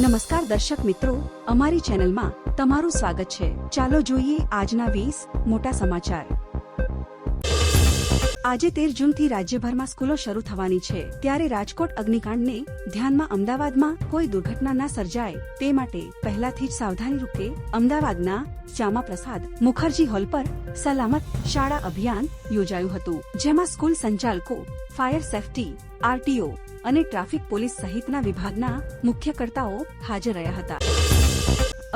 નમસ્કાર દર્શક મિત્રો, અમારી ચેનલમાં તમારું સ્વાગત છે. ચાલો જોઈએ આજના વીસ મોટા સમાચાર. આજે તેર જૂનથી રાજ્યભરમાં સ્કૂલો શરૂ થવાની છે. ત્યારે રાજકોટ અગ્નિકાંડને ધ્યાનમાં અમદાવાદમાં કોઈ દુર્ઘટના ના સર્જાય તે માટે પહેલાથી જ સાવધાની રૂપે અમદાવાદના શ્યામાપ્રસાદ મુખર્જી હોલ પર સલામત શાળા અભિયાન યોજાયું હતું, જેમાં સ્કૂલ સંચાલકો, ફાયર સેફટી, આરટીઓ અને ટ્રાફિક પોલીસ સહિતના વિભાગના મુખ્યકર્તાઓ હાજર રહ્યા હતા.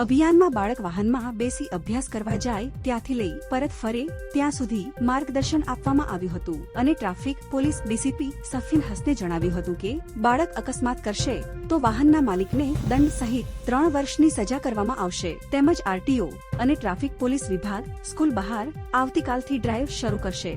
અભિયાનમાં બાળક વાહનમાં બેસી અભ્યાસ કરવા જાય ત્યાંથી લઈ પરત ફરે ત્યાં સુધી માર્ગદર્શન આપવામાં આવ્યું હતું અને ટ્રાફિક પોલીસ ડીસીપી સફીન હસને જણાવ્યું હતું કે બાળક અકસ્માત કરશે તો વાહનના માલિકને દંડ સહિત ત્રણ વર્ષની સજા કરવામાં આવશે. તેમજ આરટીઓ અને ટ્રાફિક પોલીસ વિભાગ સ્કૂલ બહાર આવતીકાલથી ડ્રાઈવ શરૂ કરશે.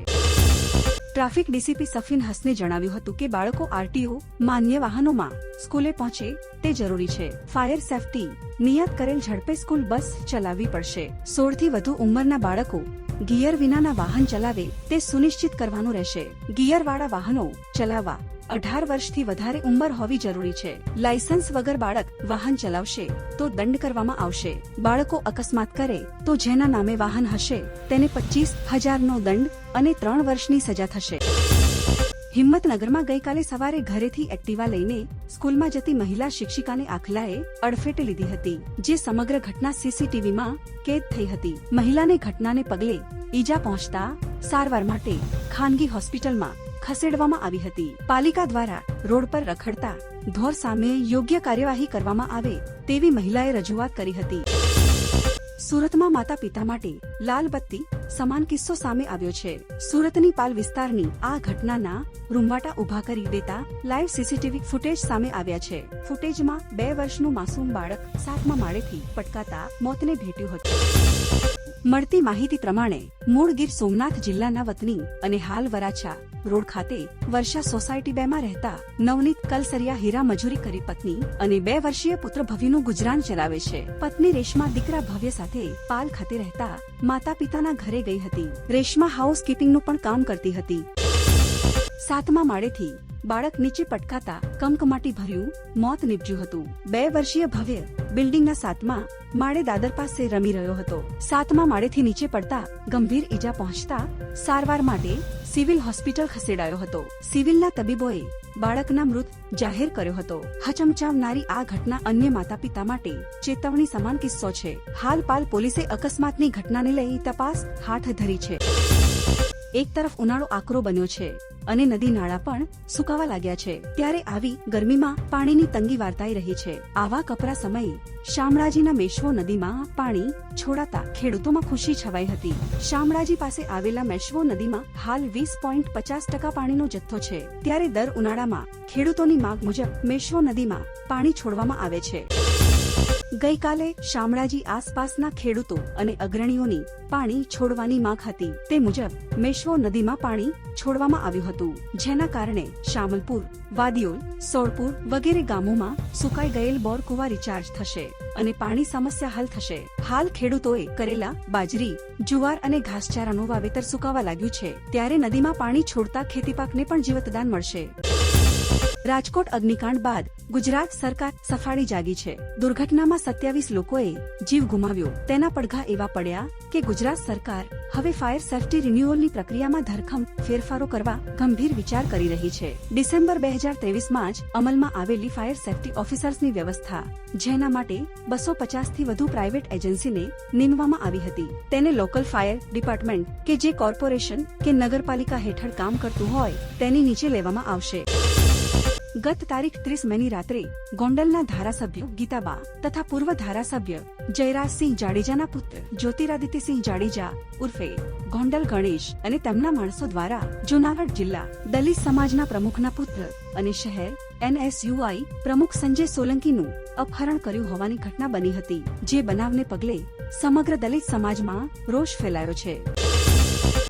ટ્રાફિક ડીસીપી સફીન હસને જણાવ્યું હતું કે બાળકો આરટીઓ, માન્ય વાહનોમાં સ્કૂલે પહોંચે તે જરૂરી છે. ફાયર સેફટી, નિયત કરેલ ઝડપે સ્કૂલ બસ ચલાવવી પડશે. સોળથી વધુ ઉંમરના બાળકો ગિયર વિનાના વાહન ચલાવે તે સુનિશ્ચિત કરવાનું રહેશે. ગિયરવાળા વાહનો ચલાવવા અઢાર વર્ષથી વધારે ઉંમર હોવી જરૂરી છે. લાયસન્સ વગર બાળક વાહન ચલાવશે તો દંડ કરવામાં આવશે. બાળકો અકસ્માત કરે તો જેના નામે વાહન હશે, તેને પચીસ હજારનો દંડ અને ત્રણ વર્ષની સજા થશે. હિંમતનગરમાં ગઈકાલે સવારે ઘરેથી એક્ટિવા લઈને સ્કૂલમાં જતી મહિલા શિક્ષિકાને આખલાએ અડફેટે લીધી હતી, જે સમગ્ર ઘટના સીસીટીવીમાં કેદ થઈ હતી. મહિલાને ઘટનાને પગલે ઈજા પહોંચતા સારવાર માટે ખાનગી હોસ્પિટલમાં ખસેડવામાં આવી હતી. પાલિકા દ્વારા રોડ પર રખડતા ઢોર સામે યોગ્ય કાર્યવાહી કરવામાં આવે તેવી મહિલાએ રજૂઆત કરી હતી. સુરતમાં માતા પિતા માટે લાલ બત્તી સમાન કિસ્સો સામે આવ્યો છે. સુરતની પાલ વિસ્તારની આ ઘટનાના રૂંવાટા ઊભા કરી દેતા લાઈવ સીસીટીવી ફૂટેજ સામે આવ્યા છે. ફૂટેજમાં બે વર્ષનું માસૂમ બાળક સાતમા માળેથી પટકાતા મોતને ભેટ્યું હતું. મળતી માહિતી પ્રમાણે મૂળ ગીર સોમનાથ જિલ્લાના વતની અને હાલ વરાછા રોડ ખાતે વર્ષા સોસાયટી બે માં રહેતા નવનીત કલસરિયા હીરા મજૂરી કરી પત્ની અને બે વર્ષીય પુત્ર ભવ્યનું ગુજરાન ચલાવે છે. પત્ની રેશમા દીકરા ભવ્ય સાથે પાલ ખાતે રહેતા માતા પિતાના ઘરે ગઈ હતી. રેશમા હાઉસ કીપિંગનું પણ કામ કરતી હતી. સાતમા માળેથી બાળક નીચે પટકાતા કમકમાટી ભર્યું, મોત નીપજ્યું હતું. બે વર્ષીય ભવ્ય બિલ્ડિંગના સાતમા માળે દાદર પાસે રમી રહ્યો હતો. સાતમા માળેથી નીચે પડતા ગંભીર ઈજા પહોંચતા સારવાર માટે સિવિલ હોસ્પિટલ ખસેડાયો હતો. સિવિલના તબીબોએ બાળકના મૃત જાહેર કર્યો હતો. હચમચાવનારી આ ઘટના અન્ય માતા પિતા માટે ચેતવણી સમાન કિસ્સો છે. હાલ પાલ પોલીસે અકસ્માતની ઘટનાને લઈ તપાસ હાથ ધરી છે. એક તરફ ઉનાળો આકરો બન્યો છે અને નદી નાળા પણ સુકાવા લાગ્યા છે. ત્યારે આવી ગરમીમાં પાણીની તંગી વાર્તાઈ રહી છે. આવા કપરા સમયે શામળાજીના મેશ્વો નદીમાં પાણી છોડાતા ખેડૂતોમાં ખુશી છવાઈ હતી. શામળાજી પાસે આવેલા મેશ્વો નદીમાં હાલ વીસ પોઈન્ટ પચાસ ટકા પાણીનો જથ્થો છે. ત્યારે દર ઉનાળામાં ખેડૂતોની માંગ મુજબ મેશ્વો નદીમાં પાણી છોડવામાં આવે છે. ગઈકાલે શામળાજી આસપાસના ખેડૂતો અને અગ્રણીઓની પાણી છોડવાની માંગ હતી. તે મુજબ, મેશ્વો નદીમાં પાણી છોડવામાં આવ્યું હતું, જેના કારણે શામલપુર, વાદિયોલ, સોળપુર વગેરે ગામોમાં સુકાઈ ગયેલ બોર કુવા રિચાર્જ થશે અને પાણી સમસ્યા હલ થશે. હાલ ખેડૂતોએ કરેલા બાજરી, જુવાર અને ઘાસચારાનું વાવેતર સુકાવા લાગ્યું છે. ત્યારે નદીમાં પાણી છોડતા ખેતીપાકને પણ જીવતદાન મળશે. રાજકોટ અગ્નિકાંડ બાદ ગુજરાત સરકાર સફાળી જાગી છે. દુર્ઘટનામાં સત્યાવીસ લોકોએ જીવ ગુમાવ્યો. તેના પડઘા એવા પડ્યા કે ગુજરાત સરકાર હવે ફાયર સેફટી રિન્યુઅલની પ્રક્રિયામાં ધરખમ ફેરફારો કરવા ગંભીર વિચાર કરી રહી છે. ડિસેમ્બર બે હજાર ત્રેવીસમાં જ અમલમાં આવેલી ફાયર સેફટી ઓફિસર્સની વ્યવસ્થા, જેના માટે બસો પચાસથી વધુ પ્રાઇવેટ એજન્સીને નીમવામાં આવી હતી. તેને લોકલ ફાયર ડિપાર્ટમેન્ટ કે જે કોર્પોરેશન કે નગરપાલિકા હેઠળ કામ કરતું હોય તેની નીચે લેવામાં આવશે. ગત તારીખ ત્રીસ મેની રાત્રે ગોંડલના ધારાસભ્ય ગીતાબા તથા પૂર્વ ધારાસભ્ય જયરાજસિંહ જાડેજાના પુત્ર જ્યોતિરાદિત્યસિંહ જાડેજા ઉર્ફે ગોંડલ ગણેશ અને તેમના માણસો દ્વારા જુનાગઢ જિલ્લા દલિત સમાજના પ્રમુખના પુત્ર અને શહેર એનએસયુઆઈ પ્રમુખ સંજય સોલંકીનું અપહરણ કર્યું હોવાની ઘટના બની હતી, જે બનાવને પગલે સમગ્ર દલિત સમાજમાં રોષ ફેલાયો છે.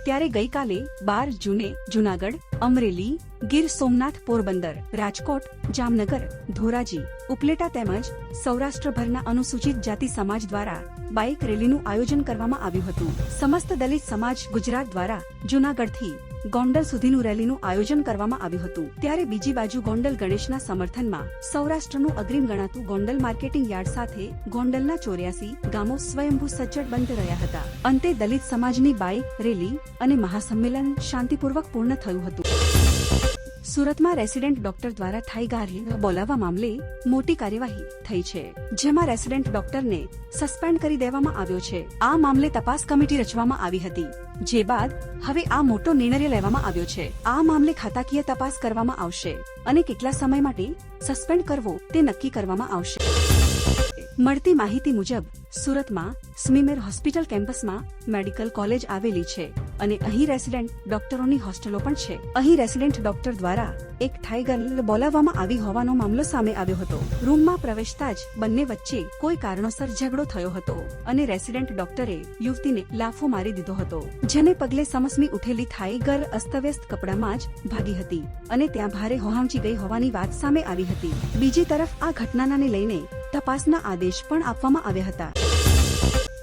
ત્યારે ગઈકાલે બાર જૂને જુનાગઢ, અમરેલી, ગીર સોમનાથ પોરબંદર, રાજકોટ, જામનગર, ધોરાજી, ઉપલેટા તેમજ સૌરાષ્ટ્રભરના અનુસૂચિત જાતિ સમાજ દ્વારા બાઇક રેલીનું આયોજન કરવામાં આવ્યું હતું. સમસ્ત દલિત સમાજ ગુજરાત દ્વારા જુનાગઢથી ગોંડલ સુધીનું રેલીનું આયોજન કરવામાં આવ્યું હતું. ત્યારે બીજી બાજુ ગોંડલ ગણેશના સમર્થનમાં સૌરાષ્ટ્રનું અગ્રીમ ગણાતું ગોંડલ માર્કેટિંગ યાર્ડ સાથે ગોંડલના ચોર્યાસી ગામો સ્વયંભૂ સજ્જડ બંધ રહ્યા હતા. અંતે દલિત સમાજની બાઇક રેલી અને મહાસંમેલન શાંતિપૂર્વક પૂર્ણ થયું હતું. સુરતમાં રેસિડેન્ટ ડોક્ટર દ્વારા થાઈ ગાર્હિલ બોલાવવા મામલે મોટી કાર્યવાહી થઈ છે, જેમાં રેસિડેન્ટ ડોક્ટરને સસ્પેન્ડ કરી દેવામાં આવ્યો છે. આ મામલે તપાસ કમિટી રચવામાં આવી હતી, જે બાદ હવે આ મોટો નિર્ણય લેવામાં આવ્યો છે. આ મામલે ખાતાકીય તપાસ કરવામાં આવશે અને કેટલા સમય માટે સસ્પેન્ડ કરવો તે નક્કી કરવામાં આવશે. મળતી માહિતી મુજબ, સુરતમાં સ્મીમેર હોસ્પિટલ કેમ્પસમાં મેડિકલ કોલેજ આવેલી છે અને અહીં રેસિડેન્ટ ડોક્ટરોની હોસ્ટેલો પણ છે. અહીં રેસિડેન્ટ ડોક્ટર દ્વારા એક થાઈ બોલાવવામાં આવી હોવાનો મામલો સામે આવ્યો હતો. રૂમમાં પ્રવેશતા જ બંને વચ્ચે કોઈ કારણોસર ઝઘડો થયો હતો અને રેસિડેન્ટ ડોક્ટરે યુવતીને લાફો મારી દીધો હતો, જેને પગલે સમસમી ઉઠેલી થાઈ ગર્લ અસ્તવ્યસ્ત કપડામાં જ ભાગી હતી અને ત્યાં ભારે હોહામચી ગઈ હોવાની વાત સામે આવી હતી. બીજી તરફ આ ઘટનાને લઈને તપાસના આદેશ પણ આપવામાં આવ્યા હતા.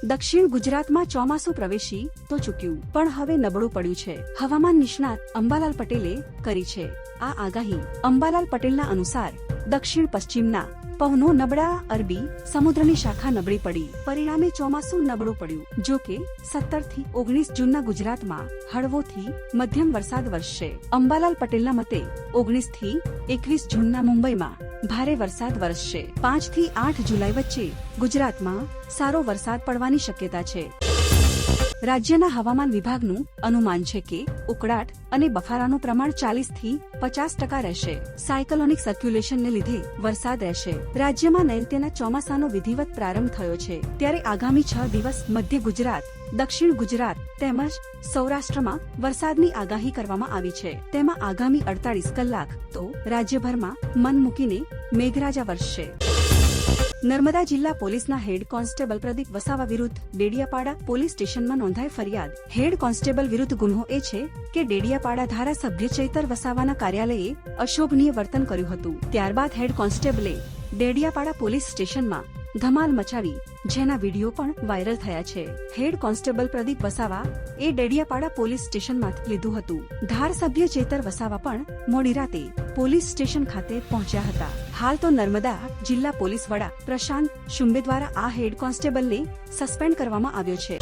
દક્ષિણ ગુજરાતમાં ચોમાસું પ્રવેશી તો ચૂક્યું, પણ હવે નબળું પડ્યું છે. હવામાન નિષ્ણાત અંબાલાલ પટેલે કરી છે. આ આગાહી અંબાલાલ પટેલના અનુસાર દક્ષિણ પશ્ચિમના પવનો નબળા અરબી સમુદ્રની શાખા નબળી પડી. પરિણામે ચોમાસું નબળું પડ્યું. જો કે સત્તરથી ઓગણીસ જૂનના ગુજરાતમાં હળવોથી મધ્યમ વરસાદ વરસશે. અંબાલાલ પટેલના મતે ઓગણીસથી એકવીસ જૂનના મુંબઈમાં ભારે વરસાદ વરસશે. પાંચથી આઠ જુલાઈ વચ્ચે ગુજરાતમાં સારો વરસાદ પડવાની શક્યતા છે. રાજ્યના હવામાન વિભાગનું અનુમાન છે કે ઉકળાટ અને બફારાનું પ્રમાણ ચાલીસથી પચાસ ટકા રહેશે. સાયકલોનિક સર્ક્યુલેશનને લીધે વરસાદ રહેશે. રાજ્યમાં નૈઋત્યના ચોમાસાનો વિધિવત પ્રારંભ થયો છે. ત્યારે આગામી છ દિવસ મધ્ય ગુજરાત, દક્ષિણ ગુજરાત તેમજ સૌરાષ્ટ્રમાં વરસાદની આગાહી કરવામાં આવી છે. તેમાં આગામી અડતાલીસ કલાક તો રાજ્યભરમાં મન મૂકીને મેઘરાજા વરસશે. નર્મદા જિલ્લા પોલીસના હેડ કોન્સ્ટેબલ પ્રદીપ વસાવા વિરુદ્ધ ડેડિયાપાડા પોલીસ સ્ટેશનમાં નોંધાઈ ફરિયાદ. હેડ કોન્સ્ટેબલ વિરુદ્ધ ગુન્હો એ છે કે ડેડિયાપાડા ધારાસભ્ય ચૈતર વસાવાના કાર્યાલયે અશોભનીય વર્તન કર્યું હતું. ત્યારબાદ હેડ કોન્સ્ટેબલે ડેડિયાપાડા પોલીસ સ્ટેશનમાં ધમાલ મચાવી, જેના વીડિયો પણ વાયરલ થયા છે. હેડ કોન્સ્ટેબલ પ્રદીપ વસાવા એ ડેડિયાપાડા પોલીસ સ્ટેશનમાંથી લીધું હતું. ધારસભ્ય ચેતર વસાવા પણ મોડી રાતે પોલીસ સ્ટેશન ખાતે પહોંચ્યા હતા. હાલ તો નર્મદા જિલ્લા પોલીસ વડા પ્રશાંત શુંબે દ્વારા આ હેડ કોન્સ્ટેબલને સસ્પેન્ડ કરવામાં આવ્યો છે.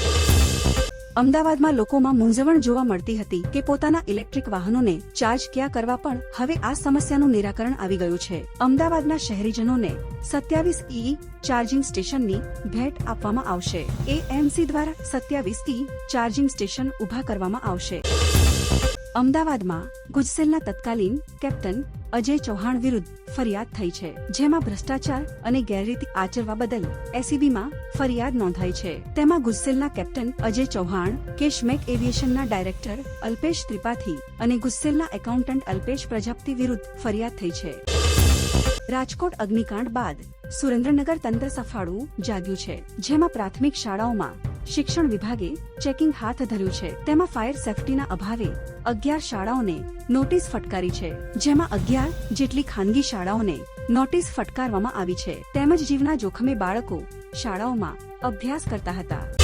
અમદાવાદમાં લોકોમાં મૂંઝવણ જોવા મળતી હતી કે પોતાના ઇલેક્ટ્રિક વાહનોને ચાર્જ ક્યાં કરવા પણ હવે આ સમસ્યાનું નિરાકરણ આવી ગયું છે. અમદાવાદના શહેરીજનોને સત્યાવીસ ઈ ચાર્જિંગ સ્ટેશનની ભેટ આપવામાં આવશે. એએમસી દ્વારા સત્યાવીસ ઈ ચાર્જિંગ સ્ટેશન ઊભા કરવામાં આવશે. અમદાવાદમાં ગુજસેલના તત્કાલીન કેપ્ટન અજય ચૌહાણ વિરુદ્ધ ફરિયાદ થઈ છે, જેમાં ભ્રષ્ટાચાર અને ગેરરીતિ આચરવા બદલ એસીબીમાં ફરિયાદ નોંધાઈ છે. તેમાં ગુસ્સેલના કેપ્ટન અજય ચૌહાણ કેશમેક એવિએશનના ડાયરેક્ટર અલ્પેશ ત્રિપાઠી અને ગુસ્સેલના એકાઉન્ટન્ટ અલ્પેશ પ્રજાપતિ વિરુદ્ધ ફરિયાદ થઈ છે. રાજકોટ અગ્નિકાંડ બાદ સુરેન્દ્રનગર તંત્ર સફાળું જાગ્યું છે, જેમાં પ્રાથમિક શાળાઓમાં શિક્ષણ વિભાગે ચેકિંગ હાથ ધર્યું છે. તેમાં ફાયર સેફટીના અભાવે અગિયાર શાળાઓને નોટિસ ફટકારી છે. જેમાં અગિયાર જેટલી ખાનગી શાળાઓને નોટિસ ફટકારવામાં આવી છે. તેમજ જીવના જોખમે બાળકો શાળાઓમાં અભ્યાસ કરતા હતા.